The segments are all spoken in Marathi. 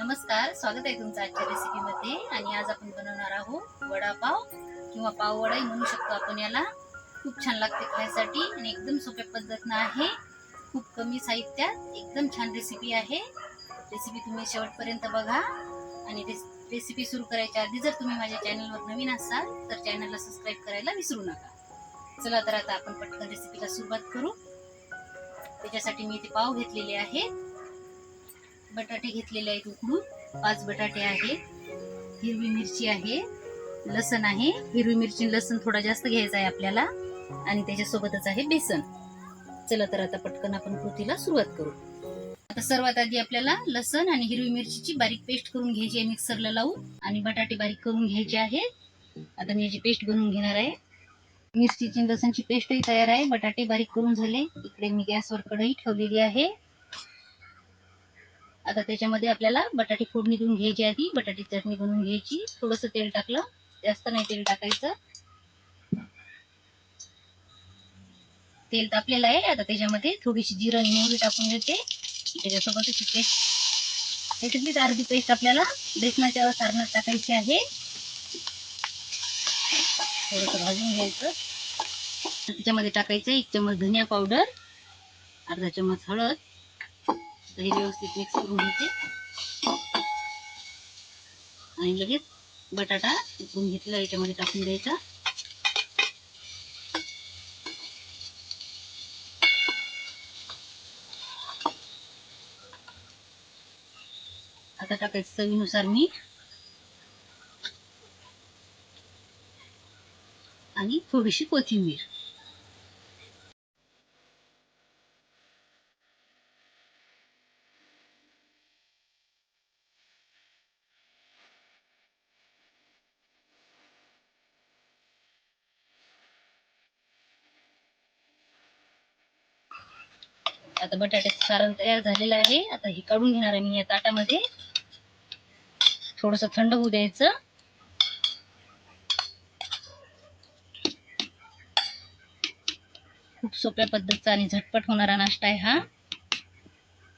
नमस्कार स्वागत आहे तुमचं आजच्या रेसिपीमध्ये आणि आज आपण बनवणार आहोत वडापाव किंवा पाववडाही म्हणू शकतो आपण याला. खूप छान लागते खायसाठी आणि एकदम सोप्या पद्धतीनं आहे. खूप कमी साहित्यात एकदम छान रेसिपी आहे. रेसिपी तुम्ही शेवटपर्यंत बघा. आणि रेसिपी सुरू करायच्या आधी जर तुम्ही माझ्या चॅनलवर नवीन असाल तर चॅनलला सबस्क्राईब करायला विसरू नका. चला तर आता आपण पटकन रेसिपीला सुरुवात करू. त्याच्यासाठी मी इथे पाव घेतलेले आहेत. बटाटे घेतलेले आहेत उकडून. पाच बटाटे आहे. हिरवी मिरची आहे. लसण आहे. हिरवी मिरची लसण थोडा जास्त घ्यायचा आहे आपल्याला. आणि त्याच्यासोबतच आहे बेसन. चला तर आता पटकन आपण कृतीला सुरुवात करू. आता सर्वात आधी आपल्याला लसण आणि हिरवी मिरचीची बारीक पेस्ट करून घ्यायची आहे मिक्सरला लावून. आणि बटाटे बारीक करून घ्यायचे आहे. आता मी याची पेस्ट बनवून घेणार आहे. मिरचीची लसणची पेस्टही तयार आहे. बटाटे बारीक करून झाले. इकडे मी गॅसवर कढई ठेवलेली आहे. आता त्याच्यामध्ये आपल्याला बटाटे फोडणी देऊन घ्यायची आधी बटाटे चटणी बनवून घ्यायची. थोडंसं तेल टाकलं. जास्त नाही तेल टाकायचं. तेल तापलेलं आहे. आता त्याच्यामध्ये थोडीशी जिरं मोहरी टाकून देते त्याच्यासोबतच पेस्ट त्याच्यातलीच अर्धी पेस्ट आपल्याला बेसनाच्या सारणात टाकायची आहे. थोडंसं भाजून घ्यायचं. त्याच्यामध्ये टाकायचं एक चमच धनिया पावडर अर्धा चमच हळद हे व्यवस्थित मिक्स करून घेते. आणि लगेच बटाटा उकळून घेतला याच्यामध्ये टाकून द्यायचा. आता टाकायचं चवीनुसार मीठ. आणि थोडीशी कोथिंबीर. आता बटाट्याचं सारण तयार झालेलं आहे. आता हे काढून घेणार आहे मी या ताटामध्ये. थोडस थंड होऊ द्यायचं. खूप सोप्या पद्धतीचा आणि झटपट होणारा नाश्ता आहे हा.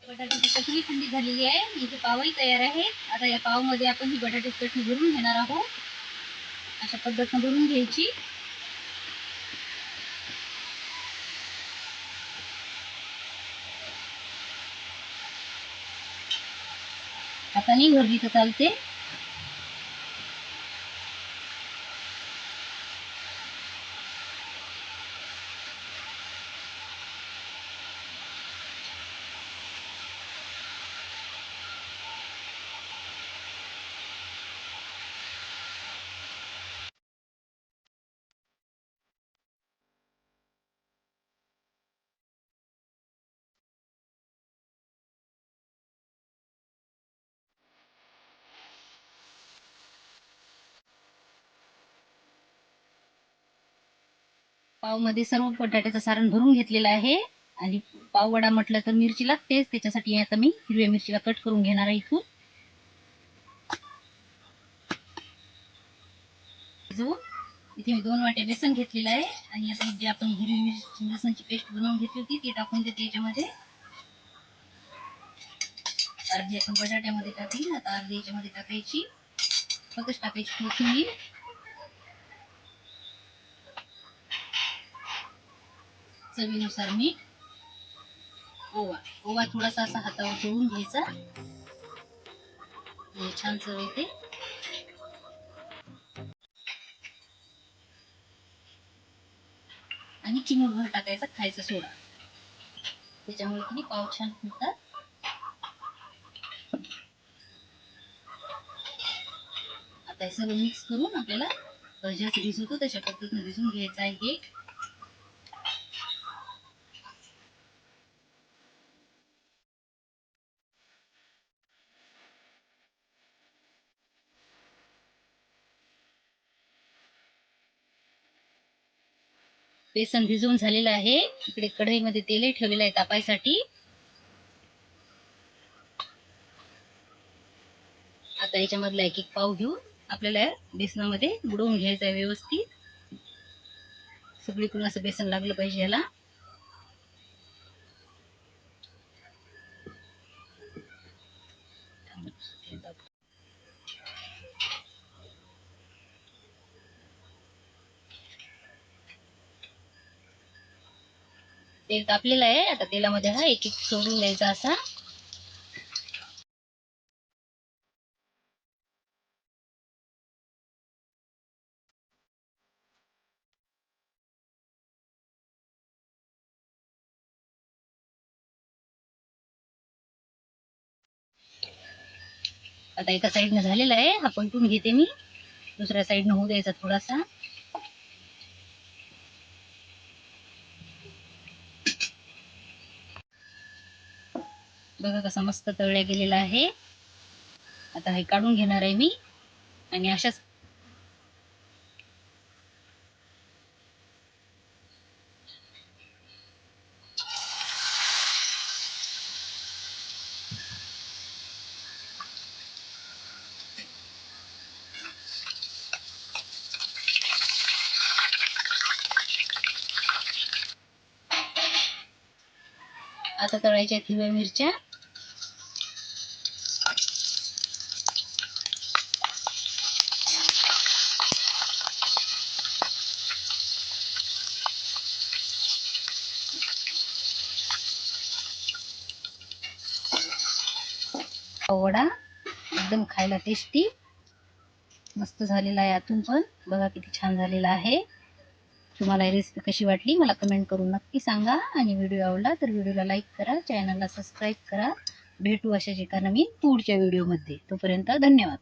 बटाट्याची चटणी थंडी झालेली आहे? इथे पावही तयार आहे. आता या पावमध्ये आपण ही बटाट्याची चटणी भरून घेणार आहोत. अशा पद्धतीनं भरून घ्यायची. हाताने भरली तर चालते पावमध्ये सर्व बटाट्याचं सारण भरून घेतलेलं आहे. आणि पाव वडा म्हटलं तर मिरची लागतेच त्याच्यासाठी आता मी हिरव्या मिरचीला कट करून घेणार आहे इथून. इथे मी दोन वाटे बेसन घेतलेलं आहे. आणि आता जे आपण हिरवी मिरची लसणची पेस्ट बनवून घेतली होती ती टाकून देते याच्यामध्ये. अर्धी आपण बटाट्यामध्ये टाकली. आता अर्धी याच्यामध्ये टाकायची. फक्त टाकायची कोथिंबीर. चवीनुसार मीठ ओवा. ओवा थोडासा असा हातावर चोळून घ्यायचा. छान चव येते. आणि चिमूटभर टाकायचा खायचा सोडा. त्याच्यामुळे तुम्ही पाव छान फुटतात आता हे सगळं मिक्स करून आपल्याला ज्याचं भिजवतो तशा पद्धतीने भिजून घ्यायचा आहे. बेसन भिजवून झालेलं आहे. इकडे कढईमध्ये तेल ठेवलेलं आहे तापायसाठी. आता याच्यामधला एक एक पाव घेऊन आपल्याला बेसनामध्ये बुडवून घ्यायचं आहे व्यवस्थित. सगळीकडून असं बेसन लागलं पाहिजे याला तेल तापलेलं आहे. आता तेलामध्ये हा एक एक सोडून द्यायचा असा. आता एका साईडनं झालेला आहे. हा पलटून घेते मी. दुसऱ्या साईडनं होऊ द्यायचा थोडासा. बघा कसा मस्त तळल्या गेलेला आहे. आता हे काढून घेणार आहे मी. आणि अशाच आता तळायच्या हिरव्या मिरच्या. वडा एकदम खायला टेस्टी मस्त झालेला आहे आतून पण. बघा किती छान झालेला आहे. तुम्हाला ही रेसिपी कशी वाटली मला कमेंट करून नक्की सांगा. आणि व्हिडिओ आवडला तर व्हिडिओला लाईक करा चॅनलला सबस्क्राईब करा. भेटू अशाच एका नवीन पुढच्या व्हिडिओमध्ये तोपर्यंत धन्यवाद.